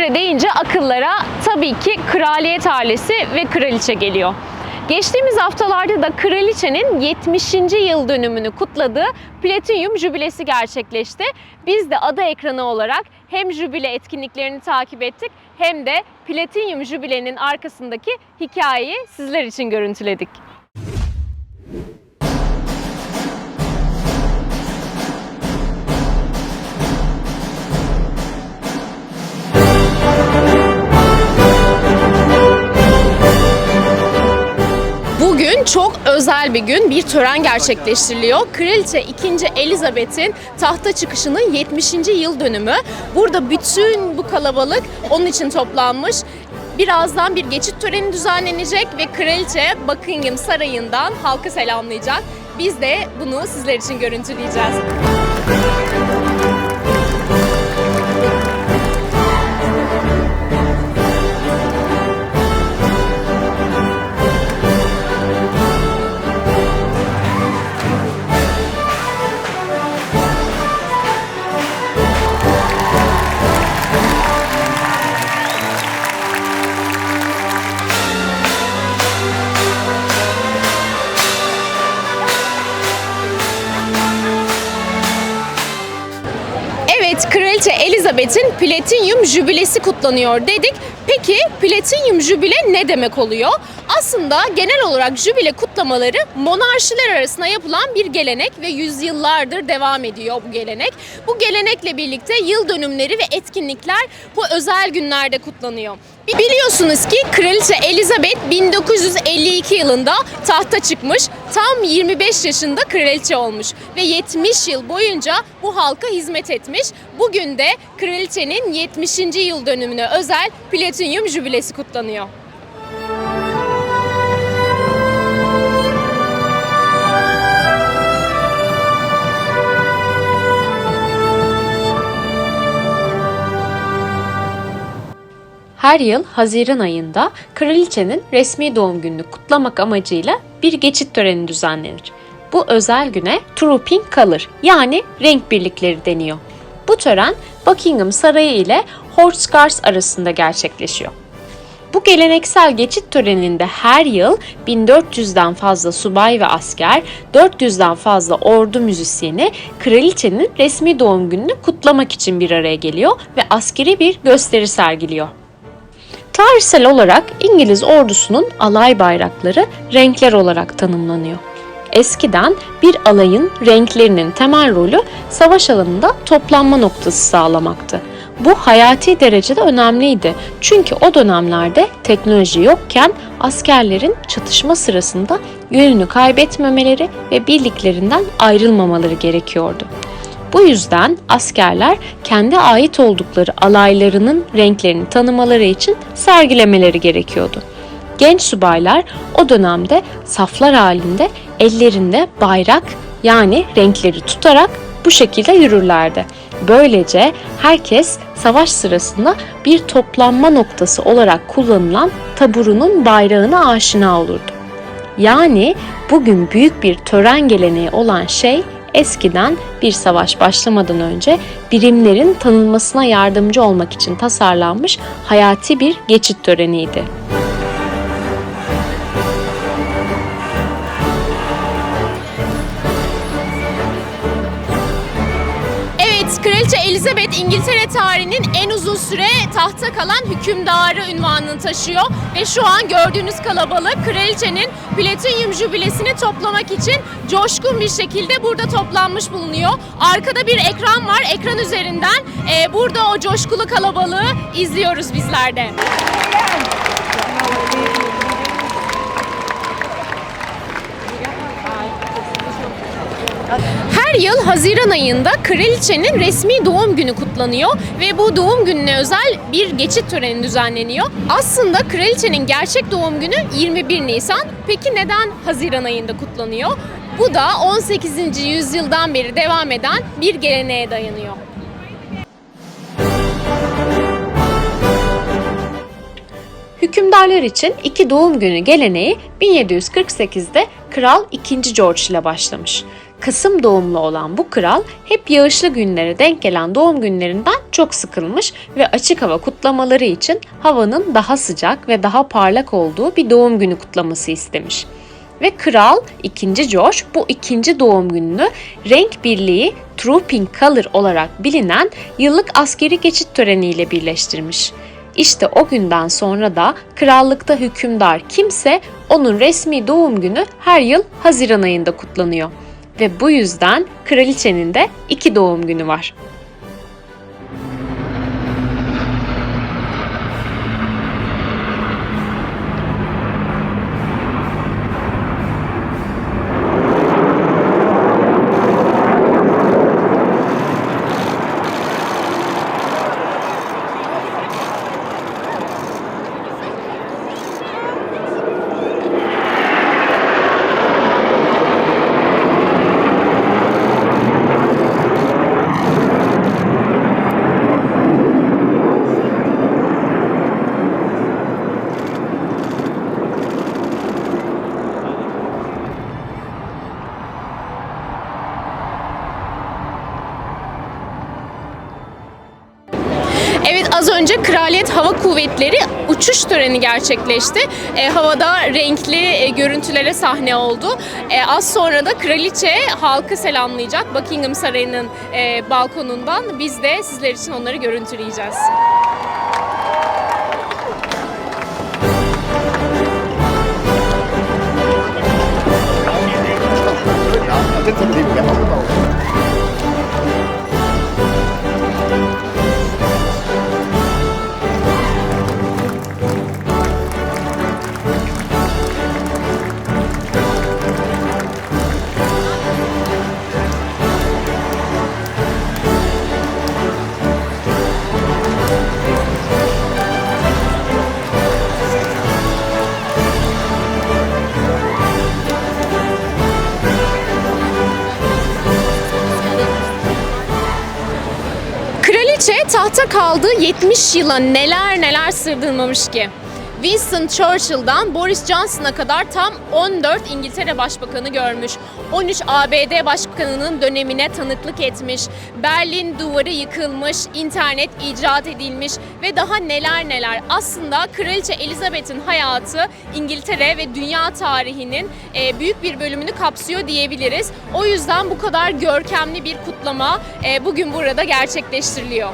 İngiltere deyince akıllara tabii ki kraliyet ailesi ve kraliçe geliyor. Geçtiğimiz haftalarda da kraliçenin 70. yıl dönümünü kutladığı Platinum Jübilesi gerçekleşti. Biz de ada ekranı olarak hem jübile etkinliklerini takip ettik hem de Platinum Jübile'nin arkasındaki hikayeyi sizler için görüntüledik. Çok özel bir gün. Bir tören gerçekleştiriliyor. Kraliçe 2. Elizabeth'in tahta çıkışının 70. yıl dönümü. Burada bütün bu kalabalık onun için toplanmış. Birazdan bir geçit töreni düzenlenecek ve kraliçe Buckingham Sarayı'ndan halkı selamlayacak. Biz de bunu sizler için görüntüleyeceğiz. Elizabeth'in Platinum Jübilesi kutlanıyor dedik. Peki Platinum Jübile ne demek oluyor? Aslında genel olarak jübile kutlamaları monarşiler arasında yapılan bir gelenek ve yüzyıllardır devam ediyor bu gelenek. Bu gelenekle birlikte yıl dönümleri ve etkinlikler bu özel günlerde kutlanıyor. Biliyorsunuz ki Kraliçe Elizabeth 1952 yılında tahta çıkmış. Tam 25 yaşında kraliçe olmuş ve 70 yıl boyunca bu halka hizmet etmiş. Bugün de kraliçenin 70. yıl dönümüne özel Platinum Jübilesi kutlanıyor. Her yıl Haziran ayında kraliçenin resmi doğum gününü kutlamak amacıyla bir geçit töreni düzenlenir. Bu özel güne Trooping Color yani renk birlikleri deniyor. Bu tören Buckingham Sarayı ile Horse Guards arasında gerçekleşiyor. Bu geleneksel geçit töreninde her yıl 1400'den fazla subay ve asker, 400'den fazla ordu müzisyeni kraliçenin resmi doğum gününü kutlamak için bir araya geliyor ve askeri bir gösteri sergiliyor. Tarihsel olarak İngiliz ordusunun alay bayrakları renkler olarak tanımlanıyor. Eskiden bir alayın renklerinin temel rolü savaş alanında toplanma noktası sağlamaktı. Bu hayati derecede önemliydi. Çünkü o dönemlerde teknoloji yokken askerlerin çatışma sırasında yönünü kaybetmemeleri ve birliklerinden ayrılmamaları gerekiyordu. Bu yüzden askerler kendi ait oldukları alaylarının renklerini tanımaları için sergilemeleri gerekiyordu. Genç subaylar o dönemde saflar halinde ellerinde bayrak yani renkleri tutarak bu şekilde yürürlerdi. Böylece herkes savaş sırasında bir toplanma noktası olarak kullanılan taburunun bayrağına aşina olurdu. Yani bugün büyük bir tören geleneği olan şey eskiden bir savaş başlamadan önce birimlerin tanınmasına yardımcı olmak için tasarlanmış hayati bir geçit töreniydi. Kraliçe Elizabeth İngiltere tarihinin en uzun süre tahta kalan hükümdarı ünvanını taşıyor ve şu an gördüğünüz kalabalık kraliçenin Platinum Jübilesini toplamak için coşkun bir şekilde burada toplanmış bulunuyor. Arkada bir ekran var. Ekran üzerinden e, burada o coşkulu kalabalığı izliyoruz bizler de. Her yıl Haziran ayında kraliçenin resmi doğum günü kutlanıyor ve bu doğum gününe özel bir geçit töreni düzenleniyor. Aslında kraliçenin gerçek doğum günü 21 Nisan. Peki neden Haziran ayında kutlanıyor? Bu da 18. yüzyıldan beri devam eden bir geleneğe dayanıyor. Hükümdarlar için iki doğum günü geleneği 1748'de Kral II. George ile başlamış. Kasım doğumlu olan bu kral hep yağışlı günlere denk gelen doğum günlerinden çok sıkılmış ve açık hava kutlamaları için havanın daha sıcak ve daha parlak olduğu bir doğum günü kutlaması istemiş. Ve kral 2. George bu ikinci doğum gününü renk birliği Trooping Color olarak bilinen yıllık askeri geçit töreniyle birleştirmiş. İşte o günden sonra da krallıkta hükümdar kimse onun resmi doğum günü her yıl Haziran ayında kutlanıyor. Ve bu yüzden kraliçenin de iki doğum günü var. Evet az önce Kraliyet Hava Kuvvetleri uçuş töreni gerçekleşti. E, havada renkli e, görüntülere sahne oldu. E, az sonra da kraliçe halkı selamlayacak Buckingham Sarayı'nın e, balkonundan. Biz de sizler için onları görüntüleyeceğiz. Kraliçe tahta kaldığı 70 yıla neler neler sırdırmamış ki. Winston Churchill'dan Boris Johnson'a kadar tam 14 İngiltere Başbakanı görmüş. 13 ABD Başbakanı'nın dönemine tanıklık etmiş. Berlin duvarı yıkılmış, internet icat edilmiş ve daha neler neler. Aslında Kraliçe Elizabeth'in hayatı İngiltere ve dünya tarihinin e, büyük bir bölümünü kapsıyor diyebiliriz. O yüzden bu kadar görkemli bir kutlama e, bugün burada gerçekleştiriliyor.